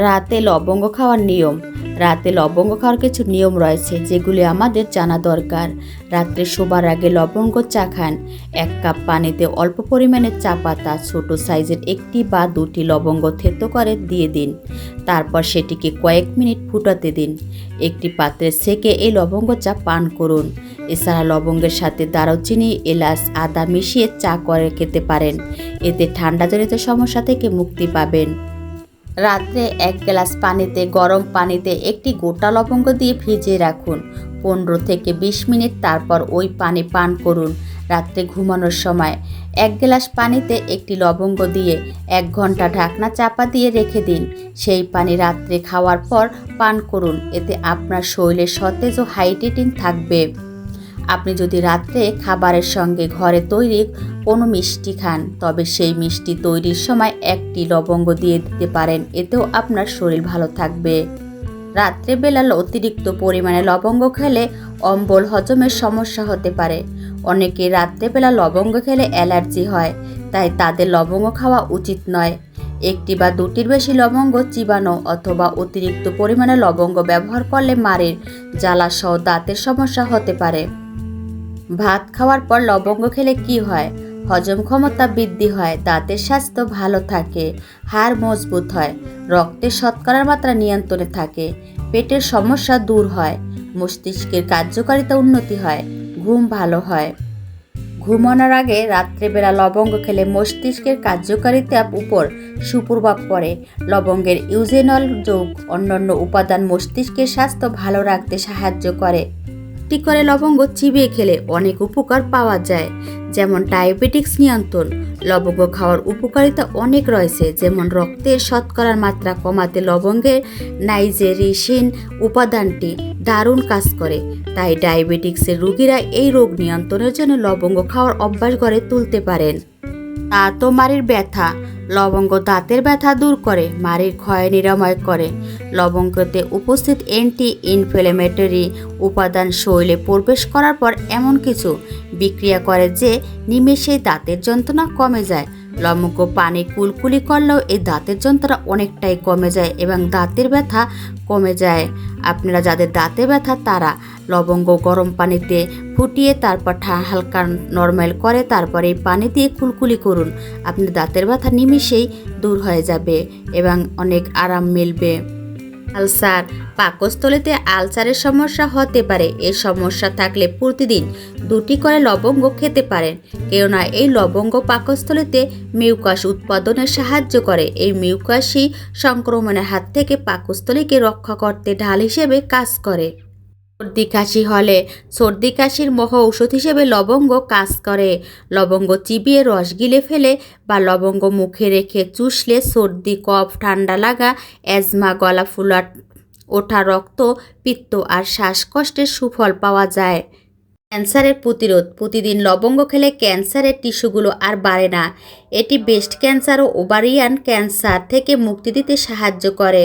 রাতে লবঙ্গ খাওয়ার নিয়ম। রাতে লবঙ্গ খাওয়ার কিছু নিয়ম রয়েছে, যেগুলি আমাদের জানা দরকার। রাত্রে শোবার আগে লবঙ্গ চা খান। এক কাপ পানিতে অল্প পরিমাণে চা পাতা ছোটো সাইজের একটি বা দুটি লবঙ্গ থেতো করে দিয়ে দিন। তারপর সেটিকে কয়েক মিনিট ফুটাতে দিন। একটি পাত্রে সেকে এই লবঙ্গ চা পান করুন। এছাড়া লবঙ্গের সাথে দারুচিনি, এলাচ, আদা মিশিয়ে চা করে খেতে পারেন। এতে ঠান্ডাজনিত সমস্যা থেকে মুক্তি পাবেন। রাত্রে এক গ্লাস পানিতে, গরম পানিতে একটি গোটা লবঙ্গ দিয়ে ভিজিয়ে রাখুন। পনেরো থেকে বিশ মিনিট তারপর ওই পানি পান করুন। রাত্রে ঘুমানোর সময় এক গ্লাস পানিতে একটি লবঙ্গ দিয়ে এক ঘণ্টা ঢাকনা চাপা দিয়ে রেখে দিন। সেই পানি রাত্রে খাওয়ার পর পান করুন। এতে আপনার শরীরে সতেজ ও হাইড্রেটিং থাকবে। আপনি যদি রাত্রে খাবারের সঙ্গে ঘরে তৈরি কোনো মিষ্টি খান, তবে সেই মিষ্টি তৈরির সময় একটি লবঙ্গ দিয়ে দিতে পারেন, এতেও আপনার শরীর ভালো থাকবে। রাত্রেবেলা অতিরিক্ত পরিমাণে লবঙ্গ খেলে অম্বল হজমের সমস্যা হতে পারে। অনেকে রাত্রেবেলা লবঙ্গ খেলে অ্যালার্জি হয়, তাই তাদের লবঙ্গ খাওয়া উচিত নয়। একটি বা দুটির বেশি লবঙ্গ চিবানো অথবা অতিরিক্ত পরিমাণে লবঙ্গ ব্যবহার করলে মারের জ্বালাসহ দাঁতের সমস্যা হতে পারে। ভাত খাওয়ার পর লবঙ্গ খেলে কি হয়? হজম ক্ষমতা বৃদ্ধি হয়, দাঁতের স্বাস্থ্য ভালো থাকে, হাড় মজবুত হয় রক্তের শতকরার মাত্রা নিয়ন্ত্রণে থাকে, পেটের সমস্যা দূর হয়, মস্তিষ্কের কার্যকারিতা উন্নতি হয়, ঘুম ভালো হয়। ঘুমানোর আগে রাত্রেবেলা লবঙ্গ খেলে মস্তিষ্কের কার্যকারিতার উপর সুপ্রভাব পড়ে। লবঙ্গের ইউজেনল যোগ অন্যান্য উপাদান মস্তিষ্কের স্বাস্থ্য ভালো রাখতে সাহায্য করে। করে লবঙ্গ চিবিয়ে খেলে অনেক উপকার পাওয়া যায়, যেমন ডায়াবেটিক্স নিয়ন্ত্রণ। লবঙ্গ খাওয়ার উপকারিতা অনেক রয়েছে, যেমন রক্তের শতকরার মাত্রা কমাতে লবঙ্গের নাইজেরিসিন উপাদানটি দারুণ কাজ করে। তাই ডায়াবেটিক্সের রোগীরা এই রোগ নিয়ন্ত্রণের জন্য লবঙ্গ খাওয়ার অভ্যাস গড়ে তুলতে পারেন। দাঁত তোমারের ব্যথা লবঙ্গ দাঁতের ব্যথা দূর করে, মাড়ির ক্ষয় নিরাময় করে। লবঙ্গতে উপস্থিত অ্যান্টি ইনফ্লেমেটরি উপাদান শৈলে প্রবেশ করার পর এমন কিছু বিক্রিয়া করে যে নিমেষেই দাঁতের যন্ত্রণা কমে যায়। লবঙ্গ পানি কুলকুলি করলেও এই দাঁতের যন্ত্রণা অনেকটাই কমে যায় এবং দাঁতের ব্যথা কমে যায়। আপনারা যাদের দাঁতে ব্যথা, তারা লবঙ্গ গরম পানিতে ফুটিয়ে তারপর হালকা নর্মাল করে তারপর এই পানি দিয়ে কুলকুলি করুন। আপনি দাঁতের ব্যথা নিমিষেই দূর হয়ে যাবে এবং অনেক আরাম মিলবে। আলসার। পাকস্থলিতে আলসারের সমস্যা হতে পারে। এই সমস্যা থাকলে প্রতিদিন দুটি করে লবঙ্গ খেতে পারেন। কেননা এই লবঙ্গ পাকস্থলিতে মিউকাস উৎপাদনে সাহায্য করে। এই মিউকাসই সংক্রমণের হাত থেকে পাকস্থলীকে রক্ষা করতে ঢাল হিসেবে কাজ করে। সর্দি কাশি হলে সর্দি কাশির মহ ঔষধ হিসেবে লবঙ্গ কাজ করে। লবঙ্গ চিবিয়ে রস গিলে ফেলে বা লবঙ্গ মুখে রেখে চুষলে সর্দি, কফ, ঠান্ডা লাগা অ্যাজমা গলা ফুলা ওঠা রক্ত, পিত্ত আর শ্বাসকষ্টের সুফল পাওয়া যায়। ক্যান্সারের প্রতিরোধ। প্রতিদিন লবঙ্গ খেলে ক্যান্সারের টিস্যুগুলো আর বাড়ে না। এটি ব্রেস্ট ক্যান্সার ও ওভারিয়ান ক্যান্সার থেকে মুক্তি দিতে সাহায্য করে।